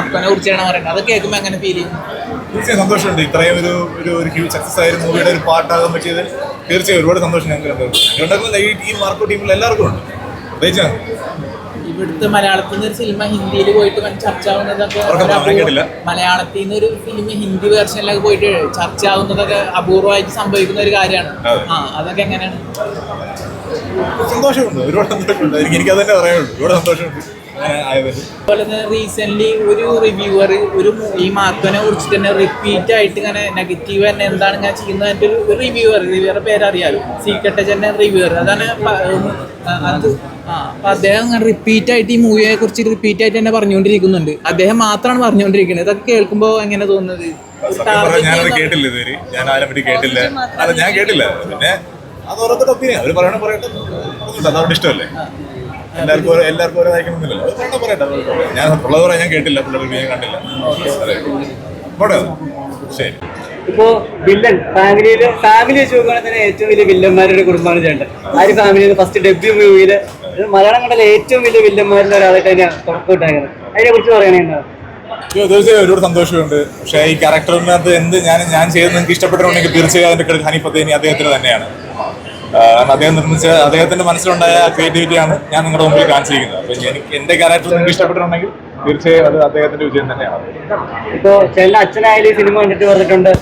മാർക്കോനെ കുറിച്ചാണ് പറയുന്നത്. അത് കേൾക്കുമ്പോൾ എങ്ങനെ ഫീൽ ചെയ്യും? തീർച്ചയായും സന്തോഷമുണ്ട്. ഇത്രയും ഒരു ഒരു ഒരു ഹ്യൂജ് സക്സസ് ആയ ഒരു മൂവിയുടെ ഒരു പാർട്ടാകാൻ പറ്റിയത് തീർച്ചയായും ഒരുപാട് സന്തോഷം ഞങ്ങൾക്ക് ഞങ്ങളുണ്ടാക്കുന്ന ഈ ടീം മാർക്കോ ടീമിൽ എല്ലാവർക്കും ഉണ്ട്. ഇവിടുത്തെ മലയാളത്തിൽ നിന്ന് ഒരു സിനിമ ഹിന്ദിയിൽ പോയിട്ട് ചർച്ച ആവുന്നതൊക്കെ മലയാളത്തിൽ നിന്ന് ഒരു ഫിലിം ഹിന്ദി വേർഷനിലൊക്കെ പോയിട്ട് ചർച്ച ആവുന്നതൊക്കെ അപൂർവമായിട്ട് സംഭവിക്കുന്ന ഒരു കാര്യമാണ്. ആ അതൊക്കെ എങ്ങനെയാണ്? സന്തോഷമുണ്ട്. ഒരുപാട് സന്തോഷമുണ്ട്. എനിക്ക് അത് തന്നെ പറയാനുള്ളൂ. ഒരുപാട് സന്തോഷമുണ്ട്. അതുപോലെ തന്നെ റീസെന്റ് ഒരു റിവ്യൂവർ ഒരു ഈ മാർക്കോനെ കുറിച്ച് തന്നെ റിപ്പീറ്റ് ആയിട്ട് ഇങ്ങനെ നെഗറ്റീവ് തന്നെ എന്താണ് ഞാൻ ചെയ്യുന്നത് ഒരു റിവ്യൂവർ റിവ്യൂവറുടെ പേരറിയാലോ സീക്രട്ട് തന്നെ റിവ്യൂവർ അതാണ് അത് ആ അപ്പൊ അദ്ദേഹം റിപ്പീറ്റ് ആയിട്ട് ഈ മൂവിയെ കുറിച്ച് റിപ്പീറ്റ് ആയിട്ട് തന്നെ പറഞ്ഞുകൊണ്ടിരിക്കുന്നുണ്ട്. അദ്ദേഹം മാത്രമാണ് പറഞ്ഞുകൊണ്ടിരിക്കുന്നത്. ഇതൊക്കെ കേൾക്കുമ്പോൾ എങ്ങനെ തോന്നുന്നത്? ഞാനത് കേട്ടില്ല ഇതുവരെ. ഞാൻ അതിനെ പറ്റി കേട്ടില്ല. അല്ല ഞാൻ കേട്ടില്ല. പിന്നെ അത് ഓരോരുത്തരുടെ ഒപ്പീനിയൻ അവർ പറയണ പറയട്ടെ. പറഞ്ഞിട്ട് അത് അവരുടെ ഇഷ്ടമല്ലേ? എല്ലാവർക്കും ഓരോ എല്ലാവർക്കും ഓരോ വായിക്കണമെന്നില്ലല്ലോ അത് പറയട്ടെ പറയട്ടെ. ഞാൻ ഉള്ളത് പറയാൻ ഞാൻ കേട്ടില്ല പിള്ളേർക്ക് ഞാൻ കണ്ടില്ല. അതെ. പോട്ടെ ശരി. ഇപ്പോ വില്ലൻ ഫാമിലിയിൽ ഫാമിലി വെച്ച് നോക്കുകയാണെങ്കിൽ തന്നെ ഏറ്റവും വലിയ വില്ലന്മാരുടെ കുടുംബമാണ് ചേട്ടൻ. ആ ഒരു ഫാമിലിയിൽ ഫസ്റ്റ് ഡെബ്യൂ മൂവിയിൽ മലയാളം കണ്ടതിൽ ഏറ്റവും വലിയ വില്ലന്മാരിൽ ഒരാളായിട്ട് തന്നെയാണ് തുടക്കമിട്ടാക്കുന്നത് അതിനെ കുറിച്ച് പറയണേ എന്താ? അയ്യോ, തീർച്ചയായും ഒരുപാട് സന്തോഷമുണ്ട്. പക്ഷേ ഈ ക്യാരക്ടറിനകത്ത് എന്ത് ഞാൻ ഞാൻ ചെയ്ത് നിങ്ങൾക്ക് ഇഷ്ടപ്പെട്ടിട്ടുണ്ടെങ്കിൽ തീർച്ചയായും ക്രെഡിറ്റ് ഹനി പത്തേനി അദ്ദേഹത്തിന് തന്നെയാണ്. കാരണം അദ്ദേഹം നിർമ്മിച്ച അദ്ദേഹത്തിന്റെ മനസ്സിലുണ്ടായ ക്രിയേറ്റിവിറ്റിയാണ് ഞാൻ നിങ്ങളുടെ മുമ്പിൽ കാണിച്ചിരിക്കുന്നത്. അപ്പൊ എനിക്ക് എന്റെ ക്യാരക്ടർ നിങ്ങൾക്ക് ഇഷ്ടപ്പെട്ടിട്ടുണ്ടെങ്കിൽ തീർച്ചയായും അത് അദ്ദേഹത്തിന്റെ വിജയം തന്നെയാണ്. ഇപ്പോ ചില അച്ഛനായാലും സിനിമ കണ്ടിട്ട് പറഞ്ഞിട്ടുണ്ട്.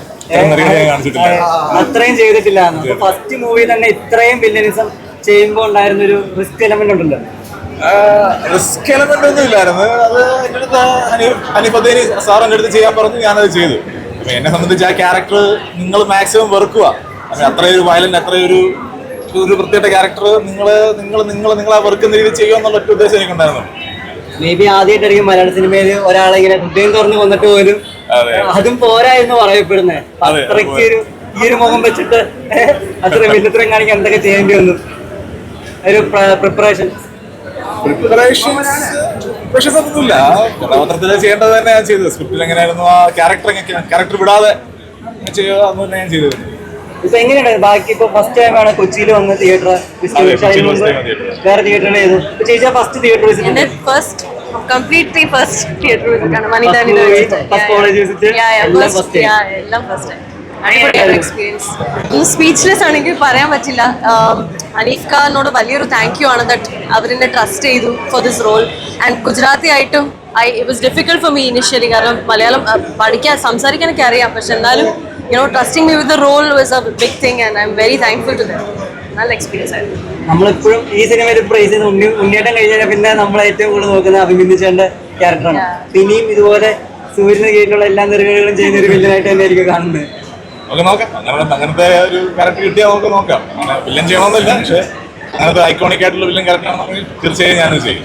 അത്രയും ചെയ്തിട്ടില്ല. ഫസ്റ്റ് മൂവി തന്നെ ഇത്രയും വില്ലനിസം ചെയ്യുമ്പോൾ ഉണ്ടായിരുന്ന ഒരു റിസ്ക് എലമെന്റ് ഉണ്ടല്ലോ റിസ്ക് എലമെന്റ് ഒന്നും ഇല്ലായിരുന്നു. അത് എന്റെ അടുത്ത് ഹനി ഹനി സാർ എന്റെ അടുത്ത് ചെയ്യാൻ പറഞ്ഞു ഞാനത് ചെയ്തു. എന്നെ സംബന്ധിച്ച് ആ ക്യാരക്ടർ നിങ്ങൾ മാക്സിമം വെറുക്കുക. അത്രയൊരു വയലന്റ് അത്രയൊരു ഒരു വൃത്തിയുടെ ക്യാരക്ടർ നിങ്ങൾ നിങ്ങൾ നിങ്ങൾ നിങ്ങൾ ആ വെറുക്കുന്ന രീതിയിൽ ചെയ്യുക എന്നുള്ള ഒറ്റ ഉദ്ദേശം എനിക്കുണ്ടായിരുന്നു. മേ ബി ആദ്യമായിട്ടായിരിക്കും മലയാള സിനിമയിൽ ഒരാളെ ഇങ്ങനെ ഹൃദയം തുറന്ന് കൊന്നിട്ട് പോലും അതും. പോരാ എന്ന് പറയപ്പെടുന്നത് അതെ, അത്രയ്ക്ക് ഒരു ഈ ഒരു മുഖം വെച്ചിട്ട് അത്ര വില്ലത്രയും കാണിക്കാൻ എന്തൊക്കെ ചെയ്യേണ്ടി വന്നു? ഒരു പ്രിപ്പറേഷൻ പ്രിപ്പറേഷൻസ് ഒന്നുമില്ല. കഥാപാത്രത്തിൽ ചെയ്യേണ്ടത് തന്നെ ഞാൻ ചെയ്തത്. സ്ക്രിപ്റ്റിൽ എങ്ങനെയായിരുന്നു ആ ക്യാരക്ടർ ക്യാരക്ടർ വിടാതെ ചെയ്യുക അന്ന് തന്നെ ഞാൻ ചെയ്തത് ഇപ്പൊ എങ്ങനെയുണ്ട്? ബാക്കി ഇപ്പൊ ഫസ്റ്റ് ടൈം ആണ് കൊച്ചിയിൽ വന്ന് തിയേറ്റർ. വേറെ തിയേറ്ററിൽ ചെയ്തു ചേച്ചി first theatre visit first completely first theatre വിസിറ്റാണ് വനിതാനി First college visit, എല്ലാം ഫസ്റ്റ് അടിപൊളിയായിരുന്നു എക്സ്പീരിയൻസ് സ്പീച്ച്ലെസ് ആണെങ്കിൽ പറയാൻ പറ്റില്ല. അനീഫ്ഖാനോട് വലിയൊരു താങ്ക് യു ആണ് ദറ്റ് അവരെന്നെ ട്രസ്റ്റ് ചെയ്തു for this role and Gujarati ആയിട്ടും I it was difficult for me initially കാരണം മലയാളം പഠിക്കാൻ പഠിക്കാൻ സംസാരിക്കാനൊക്കെ അറിയാം. പക്ഷെ എന്നാലും you know trusting me with role was a big thing and I'm very thankful to dum നല്ല എക്സ്പീരിയൻസ് ആയിരുന്നു. നമ്മളെപ്പോഴും ഈ സിനിമയിൽ പ്രൈസ് ചെയ്ത് ഉണ്ണി ഉണ്ണിയേട്ടൻ കഴിഞ്ഞാൽ പിന്നെ നമ്മൾ ഏറ്റവും കൂടുതൽ നോക്കുന്ന അഭിനന്ദിച്ചേണ്ട ക്യാരക്ടറാണ് പിന്നെയും ഇനിയും ഇതുപോലെ സൂര്യന് കീഴിലുള്ള എല്ലാ നെറുകകളും ചെയ്യുന്ന ഒരു വില്ലനായിട്ട് തന്നെ ആയിരിക്കും കാണുന്നത്. നമുക്ക് നോക്കാം. അങ്ങനെ അങ്ങനത്തെ ഒരു ക്യാരക്ടർ കിട്ടിയാൽ നമുക്ക് നോക്കാം. അങ്ങനെ വില്ലൻ ചെയ്യണമെന്നില്ല പക്ഷേ അങ്ങനത്തെ ഐക്കോണിക് ആയിട്ടുള്ള വില്ലൻ ക്യാരക്ടർ ആണെങ്കിൽ തീർച്ചയായും ഞാനത് ചെയ്യും.